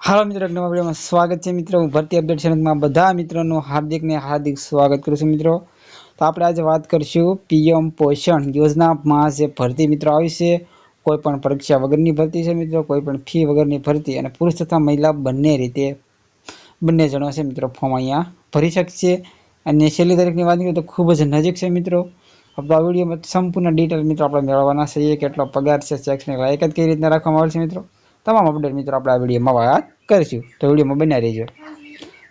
હાલો મિત્રો નવા સ્વાગત છે મિત્રો. હું ભરતી અપડેટ ચેનલમાં બધા મિત્રોનું હાર્દિક ને હાર્દિક સ્વાગત કરું છું મિત્રો. તો આપણે આજે વાત કરીશું પીએમ પોષણ યોજનામાં જે ભરતી મિત્રો આવી છે, કોઈ પણ પરીક્ષા વગરની ભરતી છે મિત્રો, કોઈ પણ ફી વગરની ભરતી અને પુરુષ તથા મહિલા બંને રીતે બંને જણો છે મિત્રો ફોર્મ અહીંયા ભરી શકશે. અને છેલ્લી તારીખની વાત કરીએ તો ખૂબ જ નજીક છે મિત્રો. આપણો આ વિડીયોમાં સંપૂર્ણ ડિટેલ મિત્રો આપણે મેળવવાના છે કેટલો પગાર છે સેક્સની લાયકાત કઈ રીતના રાખવામાં આવે છે મિત્રો. તમામ અપડેટ મિત્રો આપણે આ વિડીયોમાં વાત કરીશું. તો વિડીયોમાં બન્યા રહીજો.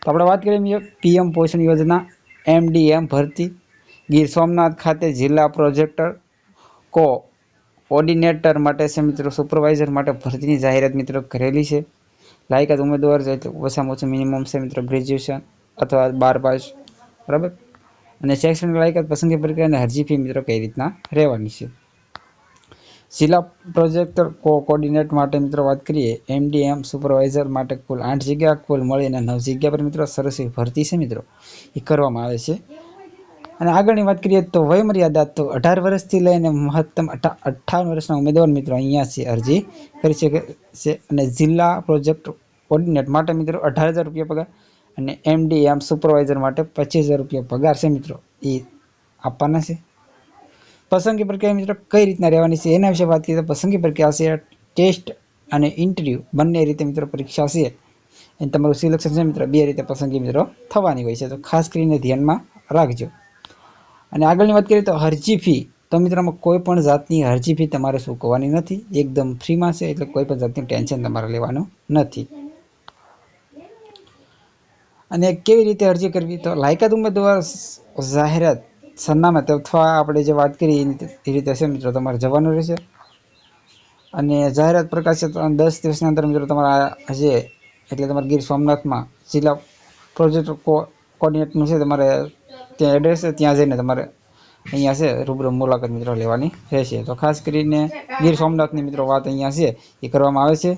તો આપણે વાત કરીએ પીએમ પોષણ યોજના, એમડીએમ ભરતી, ગીર સોમનાથ ખાતે જિલ્લા પ્રોજેક્ટર કો ઓર્ડિનેટર માટે છે મિત્રો, સુપરવાઇઝર માટે ભરતીની જાહેરાત મિત્રો કરેલી છે. લાયકાત ઉમેદવાર છે ઓછામાં ઓછું મિનિમમ છે મિત્રો ગ્રેજ્યુએશન અથવા બાર પાસ. બરાબર? અને શૈક્ષણિક લાયકાત પસંદગી પ્રક્રિયા અને અરજી ફી મિત્રો કઈ રીતના રહેવાની છે? જિલ્લા પ્રોજેક્ટ કોર્ડિનેટ માટે મિત્રો વાત કરીએ એમડીએમ સુપરવાઇઝર માટે કુલ આઠ જગ્યા, કુલ મળીને નવ જગ્યા પર મિત્રો સરસ એવી ભરતી છે મિત્રો. એ કરવામાં આવે છે. અને આગળની વાત કરીએ તો વયમર્યાદા તો અઢાર વર્ષથી લઈને મહત્તમ અઠા, અઠ્ઠાવન વર્ષના ઉમેદવાર મિત્રો અહીંયાથી અરજી કરી શકે છે. અને જિલ્લા પ્રોજેક્ટ કોર્ડિનેટ માટે મિત્રો અઢાર હજાર રૂપિયા પગાર અને એમડીએમ સુપરવાઇઝર માટે પચીસ હજાર રૂપિયા પગાર છે મિત્રો. એ આપવાના છે. પસંદગી પ્રક્રિયા મિત્રો કઈ રીતના રહેવાની છે એના વિશે વાત કરીએ તો પસંદગી પ્રક્રિયા છે ટેસ્ટ અને ઇન્ટરવ્યૂ. બંને રીતે મિત્રો પરીક્ષા છે અને તમારું સિલેક્શન છે મિત્રો, બે રીતે પસંદગી મિત્રો થવાની હોય છે. તો ખાસ કરીને ધ્યાનમાં રાખજો. અને આગળની વાત કરીએ તો અરજી ફી. તો મિત્રોમાં કોઈ પણ જાતની અરજી ફી તમારે ચૂકવવાની નથી. એકદમ ફ્રીમાં છે એટલે કોઈ પણ જાતનું ટેન્શન તમારે લેવાનું નથી. અને કેવી રીતે અરજી કરવી તો લાયકાત ઉમેદવાર જાહેરાત સરનામા અથવા આપણે જે વાત કરી એ રીતે છે મિત્રો, તમારે જવાનું રહેશે. અને જાહેરાત પ્રકાશિત દસ દિવસની અંદર મિત્રો તમારા હશે, એટલે તમારે ગીર સોમનાથમાં જિલ્લા પ્રોજેક્ટ કો કોર્ડિનેટનું છે, તમારે ત્યાં એડ્રેસ છે, ત્યાં જઈને તમારે અહીંયા છે રૂબરૂ મુલાકાત મિત્રો લેવાની રહેશે. તો ખાસ કરીને ગીર સોમનાથની મિત્રો વાત અહીંયા છે, એ કરવામાં આવે છે.